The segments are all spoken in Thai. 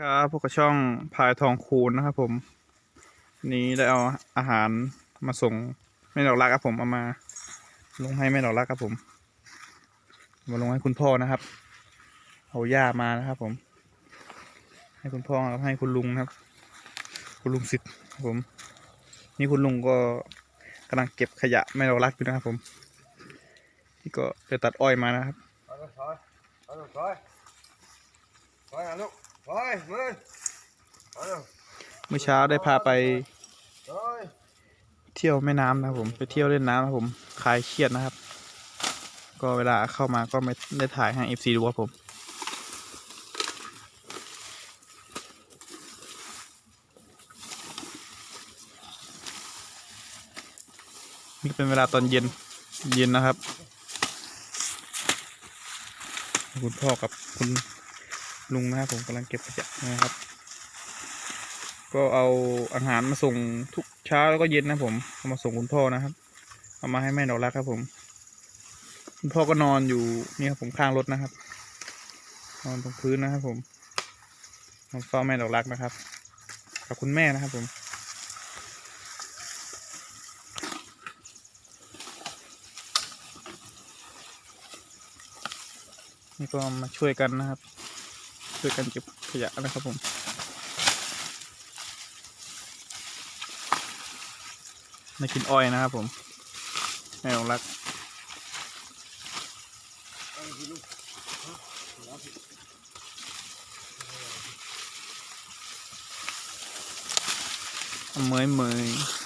ครับพวกกับช่องพายทองคูณนะครับผม นี้ได้เอาอาหารมาส่งแม่ดอกรักครับผมเอามา ลงให้แม่ดอกรักครับผม มาลงให้คุณพ่อนะครับเอาย่ามานะครับผม ให้คุณพ่อครับให้คุณลุงนะครับ คุณลุงสิทธิ์ครับผม นี่คุณลุงก็กำลังเก็บขยะแม่ดอกรักอยู่นะครับผมนี่ก็ไปตัดอ้อยมานะครับเอาลูกถอยเอาลูกถอยถอยเอาลูก ถอยมือเอาลูกเมื่อเช้าได้พาไปถอยเที่ยวแม่น้ำนะครับผมไปเที่ยวเล่นน้ำนะครับผมคลายเครียดนะครับ ก็เวลาเข้ามาก็ไม่ได้ถ่ายให้ FC ดูครับผมนี่เป็นเวลาตอนเย็นเย็นนะครับ คุณพ่อกับคุณ ลุงนะครับผมกำลังเก็บขยะนะครับ ก็เอาอาหารมาส่งทุกเช้าแล้วก็เย็นนะผมเอามาส่งคุณพ่อนะครับ เอามาให้แม่ดอกรักครับ ผม คุณพ่อก็นอนอยู่นี่ครับผมข้างรถนะครับ นอนตรงพื้นนะครับ ผมนอนเฝ้าแม่ดอกรักนะครับกับคุณแม่นะครับ ผมนี่ก็มาช่วยกันนะครับ ช่วยกันเก็บขยะนะครับผมไม่กินอ้อยนะครับผมแม่ของรักเอาสิลูกเมยเมย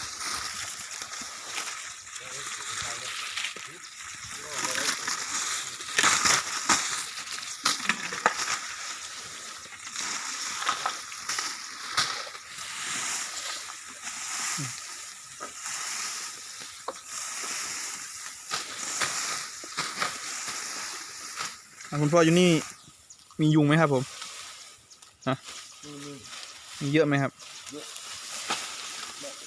คุณพ่ออยู่นี่มียุงไหมครับผมนี่นี่มีเยอะไหมครับ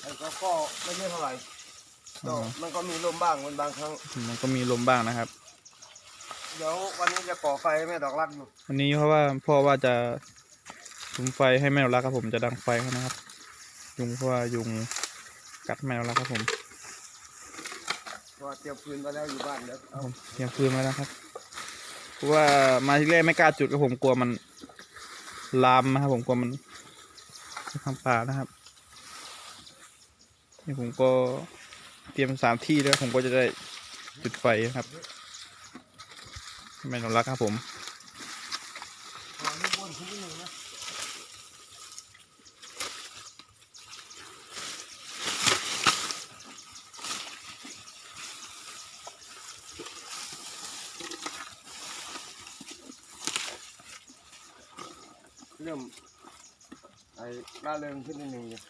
ไอ้ก็ก็ไม่เยอะเท่าไหร่อ๋ก็อมันก็มีลมบ้างมันบางครั้ง มันก็มีลมบ้างนะครับ เดี๋ยววันนี้จะก่อไฟให้แม่ดอกรักอยู่วันนี้เพราะว่าพ่อว่าจะสุมไฟให้แมวรักครับผมจะดังไฟให้นะครับ ยุงเพราะว่ายุงกัดแมวรักครับผมเพราะว่าเตรียมฟืนไว้แล้วอยู่บ้านเดี๋ยวเอาผมเตรียมฟืนมาแล้วครับเพ ราะว่ามาที่แรกไม่กล้าจุดก็ผมกลัวมันลามนะครับผมกลัวมันทำป่านะครับนี่ผมก็เตรียมสามที่แล้วผมก็จะได้จุดไฟนะครับให้แมวรักครับผม เอาลูกบนขึ้นนิดหนึ่งนะเริ่มไอ้ล่าเริงขึ้นนิดหนึ่งเนี่ย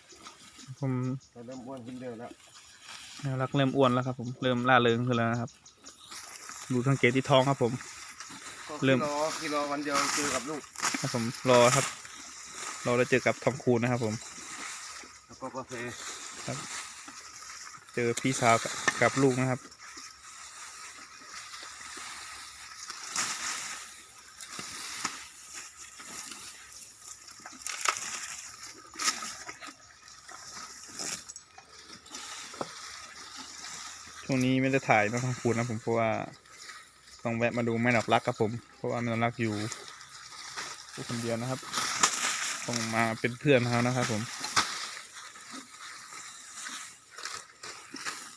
ผมแต่เริ่มอ้วนขึ้นเรื่อยแล้วแมวรักเริ่มอ้วนแล้วครับ ผมเริ่มล่าเริงขึ้นแล้วนะครับ ดูสังเกตที่ท้องครับ ผม ก็เริ่ม กิโลกิโลวันเดียวเจอกับลูก ครับผมรอครับรอได้เจอกับทองคูณนะครับ ผม แล้วก็กาแฟเจอพี่สาวกับกับลูกนะครับ ช่วงนี้ไม่ได้ถ่ายน้องทองคูณนะผมเพราะว่าต้องแวะมาดูแม่ดอกรักครับผม เพราะว่าแม่ดอกรักอยู่คนเดียวนะครับต้องมาเป็นเพื่อนเขานะครับผม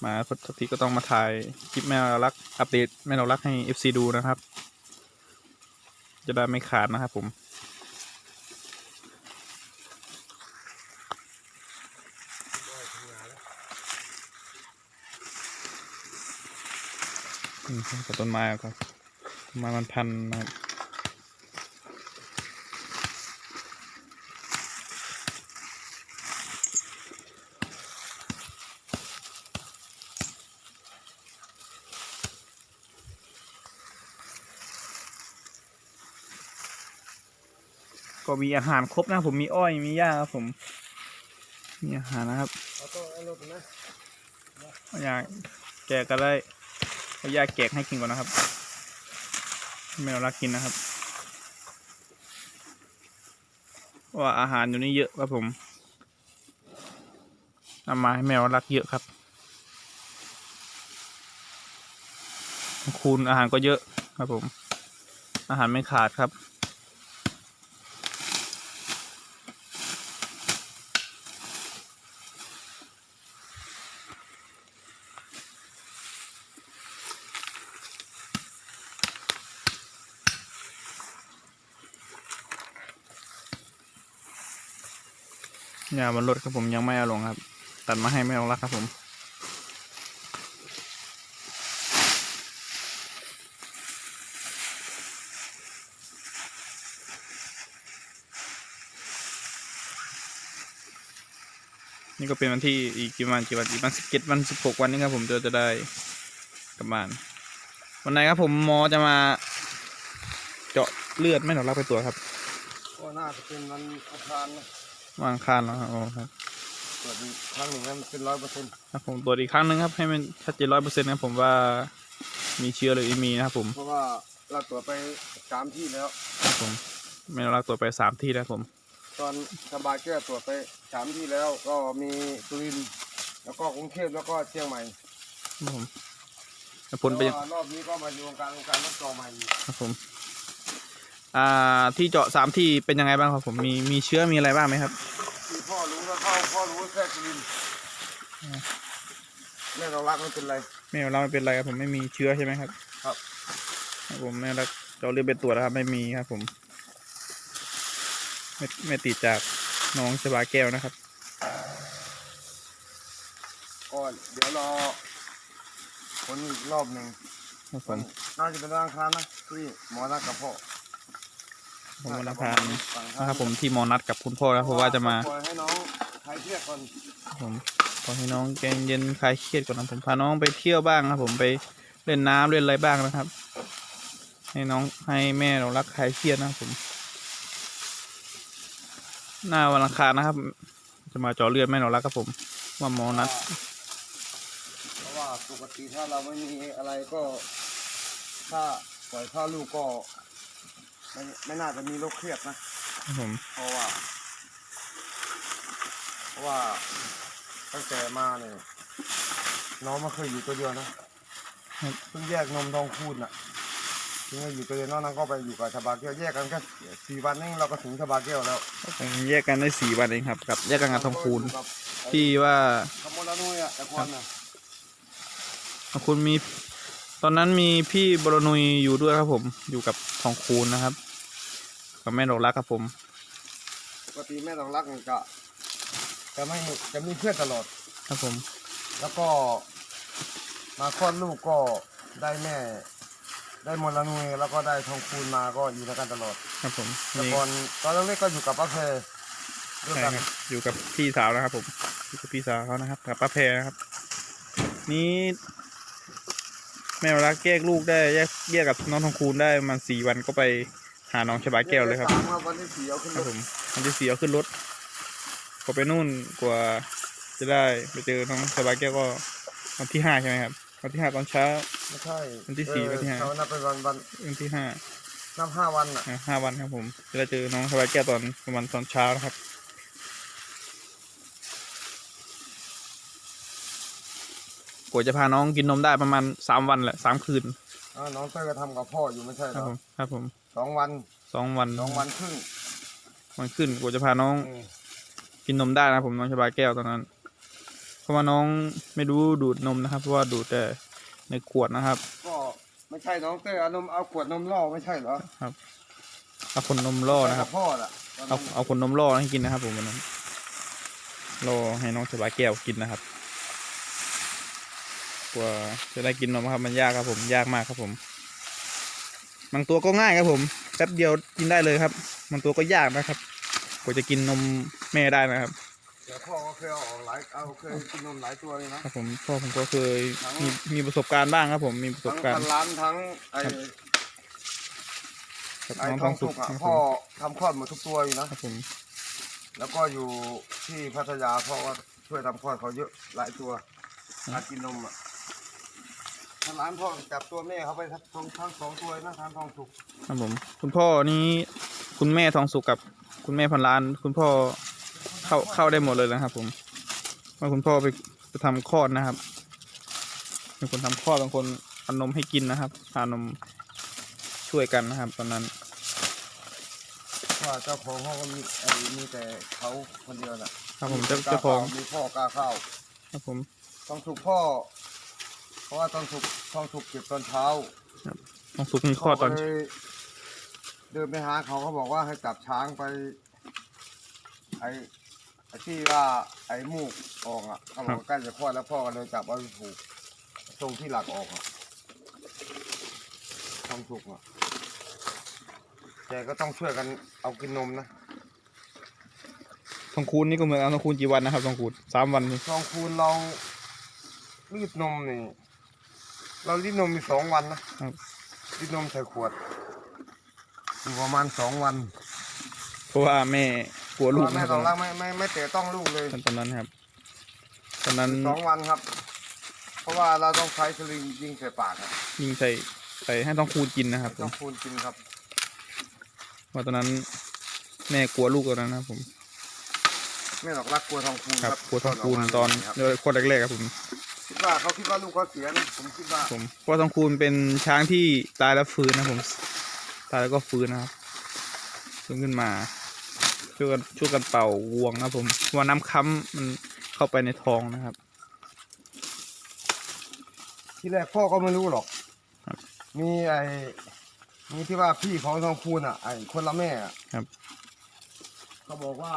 มาพุทธทีก็ต้องมาถ่ายคลิปแม่เรารักอัปเดตแม่เรารักให้ FC ดูนะครับ จะได้ไม่ขาดนะครับผม กับต้นไม้ก็ต้นไม้มันพันนะครับก็มีอาหารครบนะครับผมมีอ้อยมีหญ้าครับผม มีอาหารนะครับเอาตัวไอ้ลูกนะอยากแกะก็ได้ เอายาแกะให้กินก่อนนะครับแมวรักกินนะครับว่าอาหารอยู่นี่เยอะครับผมนำมาให้แมวรักเยอะครับ คูณอาหารก็เยอะครับผม อาหารไม่ขาดครับ ยาบนรถครับผมยังไม่เอาลงครับ ตัดมาให้ไม่เอารักครับผมนี่ก็เป็นวันที่อีกกี่วันกี่วันอีกวันสิบเจ็ดวันสิบหกวันนี้ครับผมจะจะได้กลับบ้านวันไหนครับผมหมอจะมาเจาะเลือดไม่หนอรักไปตรวจครับ ก็น่าจะเป็นวันอังคารนะ วางคานแล้วครับอ๋อครับตรวจอีกครั้งหนึ่งแล้วมันเป็นร้อยเปอร์เซ็นต์ครับผมตรวจอีกครั้งหนึ่งครับให้มันชัดเจนร้อยเปอร์เซ็นต์ครับผมว่ามีเชื้อหรือไม่มีนะครับผมเพราะว่าเราตรวจไปสามที่แล้ว ครับผมไม่เราตรวจไปสามที่แล้วผม ตอนสบายแก้วตรวจไปสามที่แล้วก็มีสุรินทร์แล้วก็กรุงเทพแล้วก็เชียงใหม่ครับผมแล้วผลไปนแล้วก็รอบนี้ก็มาอยู่วงการวงการรถต่อใหม่อีก ครับผม อ่าที่เจาะสามที่เป็นยังไงบ้างครับผมมีมีเชื้อมีอะไรบ้างไหมครับที่พ่อรู้แล้วเข้าพ่อรู้แค่สุรินทร์แม่เรารักไม่เป็นไรไม่เราไม่เป็นไรครับผมไม่มีเชื้อใช่ไหมครับ ครับครับผมไม่รักเราเรียกเป็นตรวจนะครับไม่มีครับ ผมไม่ไม่ติดจากน้องชบาแก้วนะครับก่อนเดี๋ยวรอผลอีกรอบหนึ่งครับผมน่าจะเป็นวันอังคารนะที่หมอนัดกับพ่อ ผมวันอังคารนะครับผมที่หมอนัดกับคุณพ่อนะครับเพราะว่าจะมาปล่อยให้น้องคลายเครียดก่อนครับผมขอให้น้องใจเย็นคลายเครียดก่อนนะผมพาน้องไปเที่ยวบ้างครับผมไปเล่นน้ำเล่นอะไรบ้างนะครับ ให้น้องให้แม่เรารักคลายเครียดนะครับผม หน้าวันอังคารนะครับ จะมาเจาะเลือดแม่เรารักครับผมว่าหมอนัดเพราะว่าปกติถ้าเราไม่มีอะไรก็ ถ้าปล่อยข้าลูกก็ ไม่ไม่น่าจะมีโรคเครียดนะ ครับผมเพราะว่า เพราะว่าตั้งแต่มาเนี่ยน้องไม่เคยอยู่ตัวเดียวนะเพิ่งแยกนมทองคูณอะเพิ่งมาอยู่ตัวเดียวนอกนั้นก็ไปอยู่กับชาบาแก้วแยกกันแค่สี่วันนี่เราก็ถึงชาบาแก้วแล้วผมแยกกันได้สี่วันเองครับ กับแยกกันกับทองคูณกับไอ้ที่ว่าขโมยละนุยอะแต่ก่อนน่ะทองคูณมี ตอนนั้นมีพี่บรนุยอยู่ด้วยครับผม อยู่กับทองคูณนะครับ กับแม่ดอกรักครับผม ปกติแม่ต้องรักมันจะจะไม่จะมีเพื่อนตลอด ครับผม แล้วก็มาคลอดลูกก็ได้แม่ ได้มรนุยแล้วก็ได้ทองคูณมาก็อยู่ด้วยกันตลอดครับผมแต่นี่ก่อนตอนเล็กๆก็อยู่กับป้าเพด้วยใช่กันครับอยู่กับพี่สาวนะครับผมอยู่กับพี่สาวเขานะครับ กับป้าแพรนะครับ นี่ แม่รักแยกลูกได้แยกแยกกับน้องทองคูณได้ประมันสี่วันก็ไปหาน้องชบาแก้วเลยครับสามวันที่สี่เอาขึ้นครรับถผมวันที่สี่เอาขึ้นรถก็ไปนู่นกว่าจะได้ไปเจอน้องชบาแก้วก็วันที่ห้าใช่ไหมครับวันที่ห้าตอนเช้า ไม่ใช่วันที่สี่เออวันที่ห้าเขานับเป็นวันวันวันที่ห้านับห้าวันอะอะ ห้าวันครับผมจะได้เจอน้องชบาแก้วตอนประมาณตอนเช้านะครับ กว่าจะพาน้องกินนมได้ประมาณสามวันแหละสามคืนอ่าน้องเต้ยก็ทำกับพ่ออยู่ไม่ใช่เหครรับอผมครับผมสองวันสองวันสองวันครึ่งวันขึ้นกว่าจะพาน้องเออกินนมได้นะครับผมน้องชบาแก้วตอนนั้น เพราะว่าน้องไม่รู้ดูดนมนะครับ เพราะว่าดูดแต่ในขวดนะครับ ก็ไม่ใช่น้องเต้ยเอานมเอาขวดนมล่อไม่ใช่เหรอเอาคนนมล่อนะครับกับ พ่อน่ะตอนเอานั้นเอาคนนมล่อให้กินนะครับผมวันนั้นล่อให้น้องชบาแก้วกินนะครับ กว่าจะได้กินนมครับมันยากครับผมยากมากครับผมบางตัวก็ง่ายครับผมแป๊บเดียวกินได้เลยครับบางตัวก็ยากนะครับ กว่าจะกินนมแม่ได้นะครับเดี๋ยวพ่อก็เคยเอาออกหลายเอาเคยกินนมหลายตัวเลยนะครับผมพ่อผมก็เคยทั้งมีมีประสบการณ์บ้างครับ ผมมีประสทั้บงการพัณ์นล้านทั้งไอ้ครับไอ้น้องททอองงสุสุกกอะครับผพ่อมทำคลอดหมดทุกตัวอยู่นะครับผมแล้วก็อยู่ที่พัทยาเพราะว่าช่วยทำคลอดเขาเยอะหลายตัวการกินนมอะ ทางร้านพ่อจับตัวแม่เขาไปทั้งทั้งสองตัวเลยนะทางทองสุกครับผมคุณพ่อนี้คุณแม่ทองสุกกับคุณแม่พันล้าน คุณพ่อเข้าเข้าได้หมดเลยนะครับ ผมเมื่อคุณพ่อไปไปทำคลอดนะครับเป็นคนทำคลอดบางคนเอานมให้กินนะครับพานมช่วยกันนะครับ ตอนนั้นว่าเจ้าของห้องก็มีไอ้มีแต่เขาคนเดียวน่ะครับผมเจ้าเจ้าของมีพ่อกล้าเข้าครับผมต้องถูกพ่อ เพราะว่าต้องถูกต้องถูกเก็บตอนเช้าทองสุกมีคลอดตอนพ่ก็เลยเดินไปหาเขาเขาบอกว่าให้จับช้างไป ไอ้ไอ้ที่ว่าไอ้มูกออกอะเขาบอกว่าใกล้จะคลอดแล้วพ่อก็เลยจับเอาไปผูกตรงที่หลักออกอะต้องถูกอะแต่ก็ต้องช่วยกันเอากินนมนะทองคูณนี่ก็เหมือนเอาทองคูณกี่วันนะครับทองคูณสามวันนี่ทองคูณเรารีดนมนี่ เรารีดนมมีสองวันนะครับรีดนมใส่ขวดอยู่ประมาณสองวันเพราะว่าแม่กลัวลูกแม่นะคต้รัอบงรักไม่ไม่ไม่เตะต้องลูกเลยตอนนั้นครับ ตอนนั้นสองวันครับ เพราะว่าเราต้องใช้สลิงยิงใส่ปากครับยิงใส่ใส่ให้ทองคูณกินนะครับผต้อมงคูณกินครับ ว่าตอนนั้นแม่กลัวลูกตอนนั้นนะครับผมแม่ดอกรักกลัวทองคูณครับครับกลัวทองคูณตอนครับเดือนคนแรกๆครับผม คิดว่าเขาคิดว่าลูกเขาเสียนะผมคิดว่าผมเพราะทองคูณเป็นช้างที่ตายแล้วฟื้นนะครับผม ตายแล้วก็ฟื้นนะครับฟื้นขึ้นมาช่วยกันช่วยกันเป่าวงนะครับผมเพราะว่าน้ำค้ำมันเข้าไปในท้องนะครับ ที่แรกพ่อก็ไม่รู้หรอก ครับ มีไอ้มีที่ว่าพี่ของทองคูณอะไอ้คนละแม่อะครับ เขาบอกว่า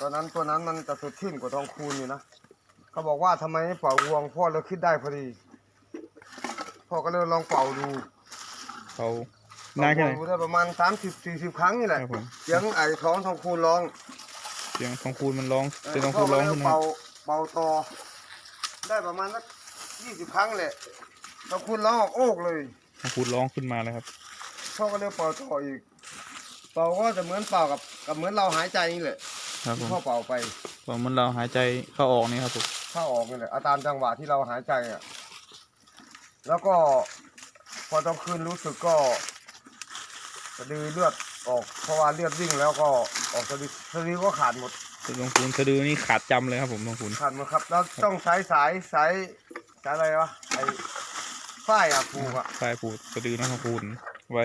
ตอนนั้นตัวนั้นมันจะสดชื่นกว่าทองคูณอยู่นะ เขาบอกว่าทำไมไม่เป่าวงพ่อเลยคิดได้พอดีพ่อก็เลยลองเป่าดูเขานานแค่ไหนเป่วงดูได้ประมาณสามสิบสี่สิบครั้งนี่แหละครับผมเสียงไอ้ท้องทองคูณร้องเสียงทองคูณมันร้องเออเสียงทองคูณร้องขึ้นนะครัเป่าบเป่าต่อได้ประมาณสักยี่สิบครั้งแหละทองคูณร้องออกโอกเลยทองคูณร้องขึ้นมาแล้วครับพ่อก็เลยเป่าต่ออีกเป่าก็จะเหมือนเป่ากับกับเหมือนเราหายใจนี่แหละครับผมที่พ่อเป่าไปพอมันเราหายใจเข้าออกนี่ครับผม เข้าออกนี่แหละเอาตามจังหวะที่เราหายใจอะ แล้วก็พอตอนคืนรู้สึกก็สะดือเลือดออกเพราะว่าเลือดวิ่งแล้วก็ออกสะดือสะดือก็ขาดหมดทองคูณสะดือนี่ขาดจำเลยครับผมทองคูณขาดหมดครับแล้วต้องใช้สายสายสายอะไรวะไอ้ฝ้ายอะผูกอะปลายปูดสะดือนะทองคูณไว้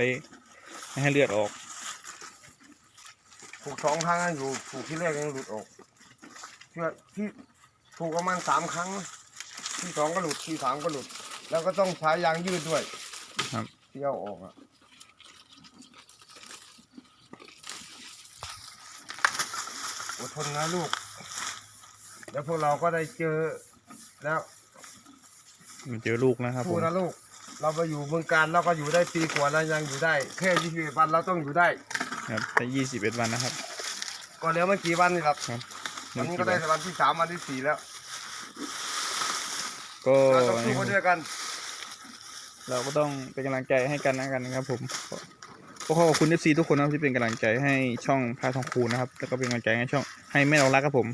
ไม่ให้เลือดออกผูกสองครั้งอะอยู่ผูกที่แรกยังหลุดออกที่ว่าที่ ผูกประมาณสามครั้ง ที่สองก็หลุดที่สามก็หลุด แล้วก็ต้องใช้ยางยืดด้วยครับที่เอาออกอะอดทนนะลูก เดี๋ยวพวกเราก็ได้เจอแล้วมันเจอลูกนะครับผพูมดนะลูก เราไปอยู่เมืองการเราก็อยู่ได้ปีกว่าแล้วยังอยู่ได้แค่ยี่สิบวันเราต้องอยู่ได้ ครับแต่ยี่สิบเอ็ดวันนะครับ ก็เหลือไม่กี่วันนี่ครับครับวันนี้ก็ได้วันที่สามวันที่สี่แล้ว ก็เราต้องสู้ไปด้วยกัน เราก็ต้องเป็นกำลังใจให้กันนะกันนะครับ ผมก็ขอขอบคุณเอฟซีทุกคนนะครับที่เป็นกำลังใจให้ช่องพาทองคูณนะครับ แล้วก็เป็นกำลังใจให้ช่อง ให้แม่เรารักครับผม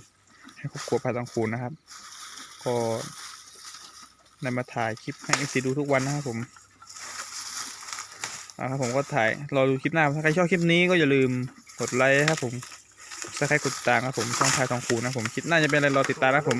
ให้ครอบครัวพาทองคูณนะครับ ก็ได้มาถ่ายคลิปให้เอฟซีดูทุกวันนะครับผมอ่าครับผมก็ถ่ายรอดูคลิปหน้าถ้าใครชอบคลิปนี้ก็อย่าลืมกดไลค์นะครับผมถ้าใครกดติดตามครับผมช่องพายทองคูณนะครับผมคลิปหน้าจะเป็นอะไรรอติดตามนะครับผม